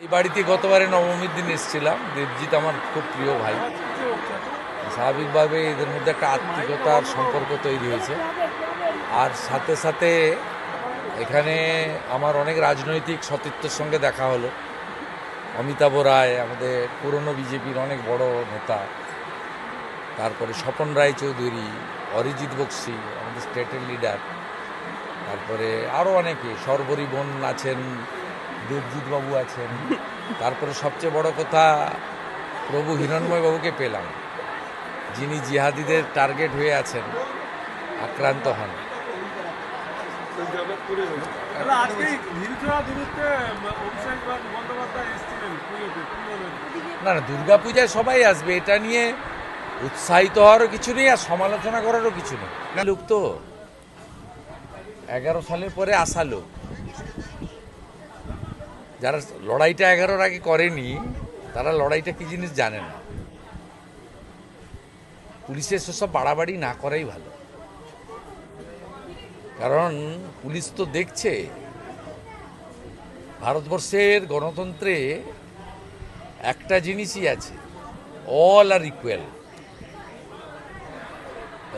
এই বাড়িতে গতবারে নবমীর দিন এসেছিলাম। দেবজিৎ আমার খুব প্রিয় ভাই। স্বাভাবিকভাবে এদের মধ্যে একটা আত্মিকতার সম্পর্ক তৈরি হয়েছে। আর সাথে সাথে এখানে আমার অনেক রাজনৈতিক সতীর্থের সঙ্গে দেখা হলো। অমিতাভ রায়, আমাদের পুরনো বিজেপির অনেক বড় নেতা। তারপরে স্বপন রায় চৌধুরী অরিজিৎ বক্সি, আমাদের স্টেটের লিডার। তারপরে আরও অনেকে সর্বরী বোন আছেন দেবজিৎ বাবু আছেন। তারপরে সবচেয়ে বড় কথা প্রভু হিরণময় বাবুকে পেলাম। যিনি জিহাদিদের টার্গেট হয়ে আছেন আক্রান্ত হন। না না দুর্গাপূজায় সবাই আসবে এটা নিয়ে উৎসাহিত হওয়ারও কিছু নেই আর সমালোচনা করারও কিছু নেই। লোক তো এগারো সালের পরে আসা লোক। যারা লড়াইটা এগারোর আগে করেনি, তারা লড়াইটা কি জিনিস জানে না। পুলিশের সেসব বাড়াবাড়ি না করাই ভালো। কারণ পুলিশ তো দেখছে, ভারতবর্ষের গণতন্ত্রে একটা জিনিসই আছে অল আর ইকুয়াল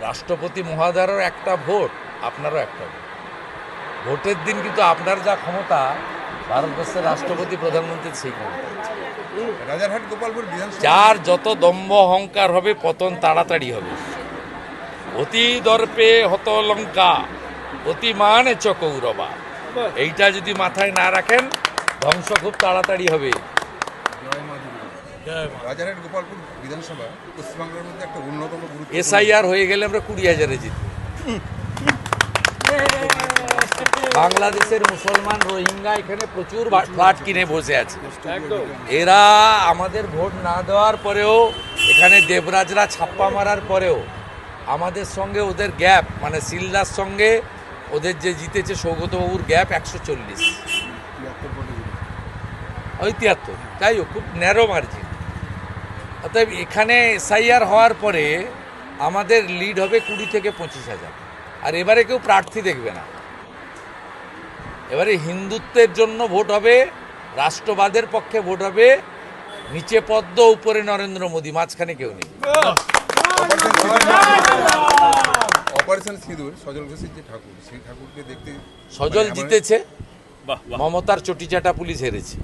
রাষ্ট্রপতি মহাদারও একটা ভোট, আপনারও একটা ভোট। ভোটের দিন কিন্তু আপনার যা ক্ষমতা ভারতবর্ষের রাষ্ট্রপতি প্রধানমন্ত্রীর সেই ক্ষমতা রাজারহাট গোপালপুর যার যত দম্ভ অহংকার হবে পতন তাড়াতাড়ি হবে। অতি দর্পে হত লঙ্কা অতি মানে চকৌরবা এইটা যদি মাথায় না রাখেন ধ্বংস খুব তাড়াতাড়ি হবে। রাজারহাট গোপালপুর বিধানসভা পশ্চিমবাংলার মধ্যে একটা অন্যতম গুরুত্ব এসআইআর হয়ে গেলে আমরা কুড়ি হাজারে জিতব। বাংলাদেশের মুসলমান রোহিঙ্গা এখানে প্রচুর ফ্ল্যাট কিনে বসে আছে। এরা আমাদের ভোট না দেওয়ার পরেও এখানে দেবরাজরা ছাপ্পা মারার পরেও আমাদের সঙ্গে ওদের গ্যাপ মানে সিলদার সঙ্গে ওদের যে জিতেছে সৌগতবাবুর গ্যাপ একশো চল্লিশ। ওই তিয়াত্তর যাই হোক খুব ন্যারো মার্জিন অতএব এখানে এসআইআর হওয়ার পরে আমাদের লিড হবে কুড়ি থেকে পঁচিশ হাজার। আর এবারে কেউ প্রার্থী দেখবে না। এবারে হিন্দুত্বের জন্য ভোট হবে রাষ্ট্রবাদের পক্ষে ভোট হবে নিচে পদ্ম উপরে নরেন্দ্র মোদী মাঝখানে কেউ নেই। অপারেশন সিঁদুর সজল ঘোষের যে ঠাকুর সেই ঠাকুরকে দেখতে সজল মানে জিতেছে মমতার চটিচাটা পুলিশ হেরেছে।